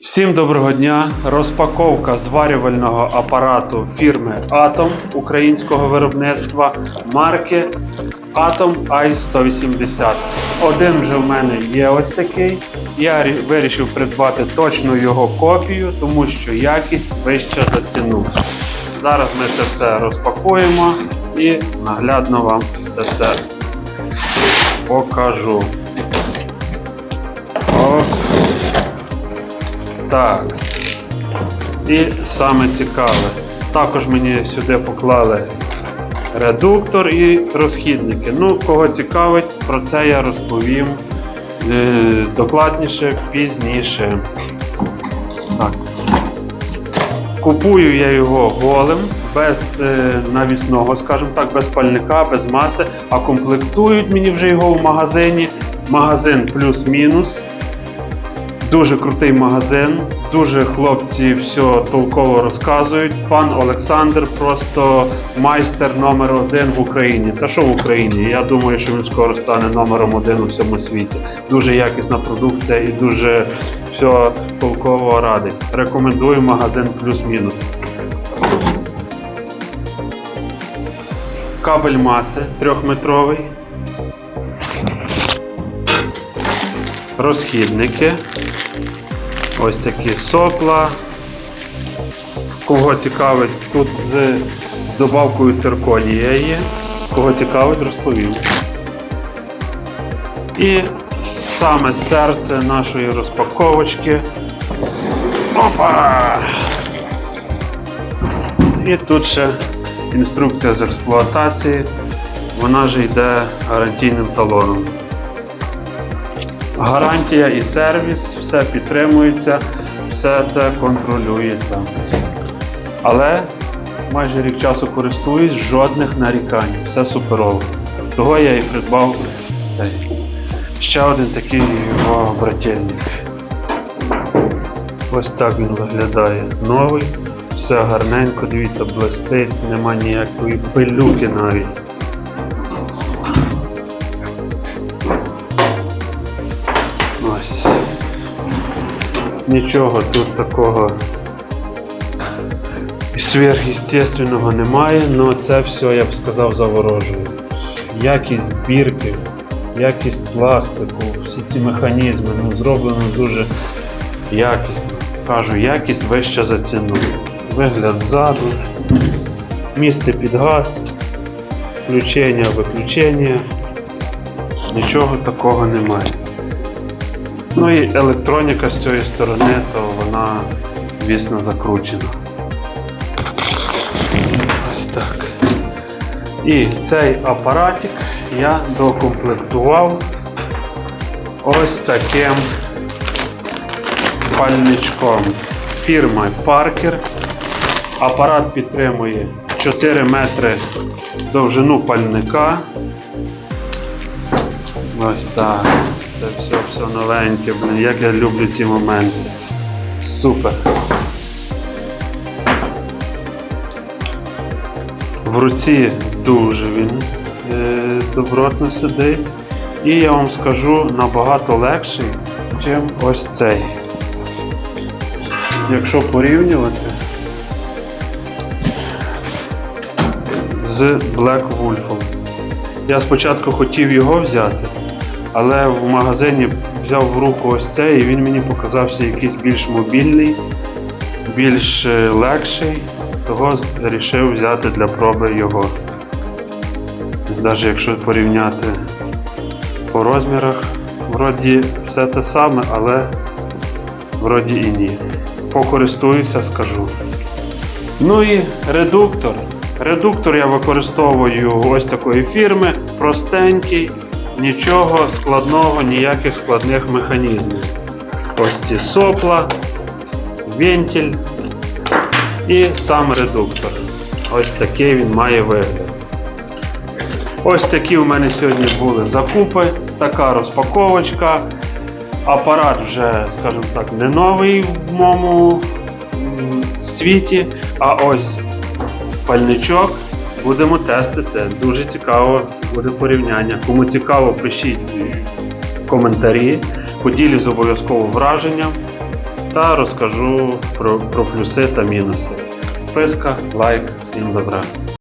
Всім доброго дня! Розпаковка зварювального апарату фірми Atom українського виробництва марки Atom i180. Один вже в мене є ось такий. Я вирішив придбати точну його копію, тому що якість вища за ціну. Зараз ми це все розпакуємо і наглядно вам це все покажу. Так. І саме цікаве. Також мені сюди поклали редуктор і розхідники. Ну, кого цікавить, про це я розповім е, докладніше пізніше. Так. Купую я його голим, без е, навісного, скажімо так, без пальника, без маси, а комплектують мені вже його в магазині. Магазин плюс-мінус. Дуже крутий магазин, дуже хлопці все толково розказують. Пан Олександр просто майстер номер один в Україні. Та що в Україні? Я думаю, що він скоро стане номером один у всьому світі. Дуже якісна продукція і дуже все толково радить. Рекомендую магазин плюс-мінус. Кабель маси трьохметровий. Розхідники. Ось такі сопла. Кого цікавить, тут з, з добавкою цирконія є. Кого цікавить, розповім. І саме серце нашої розпаковочки. Опа! І тут ще інструкція з експлуатації. Вона ж йде гарантійним талоном. Гарантія і сервіс, все підтримується, все це контролюється. Але майже рік часу користуюсь, жодних нарікань, все суперово. Того я і придбав цей. Ще один такий його брательник. Ось так він виглядає. Новий, все гарненько, дивіться, блистить, нема ніякої пилюки навіть. Нічого тут такого сверхъестественного немає, але це все, я б сказав, заворожує. Якість збірки, якість пластику, всі ці механізми ну, зроблено дуже якісно. Кажу, якість вища за ціну. Вигляд ззаду, місце під газ, включення, виключення. Нічого такого немає. Ну і електроніка з цієї сторони, то вона, звісно, закручена. Ось так. І цей апаратик я докомплектував ось таким пальничком фірми Parker. Апарат підтримує 4 метри довжину пальника. Ось так. Це все, все новеньке, блін. Як я люблю ці моменти. Супер. В руці дуже він е, добротно сидить. І я вам скажу набагато легший, ніж ось цей. Якщо порівнювати з Black Wolf. Я спочатку хотів його взяти, але в магазині взяв в руку ось цей і він мені показався якийсь більш мобільний, більш е, легший, того вирішив взяти для проби його. Навіть якщо порівняти по розмірах, вроді все те саме, але вроді і ні. Покористуюся, скажу. Ну і редуктор. Редуктор я використовую ось такої фірми, простенький, нічого складного, ніяких складних механізмів. Ось ці сопла, вентиль і сам редуктор. Ось такий він має вигляд. Ось такі у мене сьогодні були закупи, така розпаковочка. Апарат вже, скажімо так, не новий в моєму світі, а ось пальничок будемо тестити. Дуже цікаво буде порівняння. Кому цікаво, пишіть коментарі, поділюсь обов'язково враженням. та розкажу про, про плюси та мінуси. Підписка, лайк, всім добра.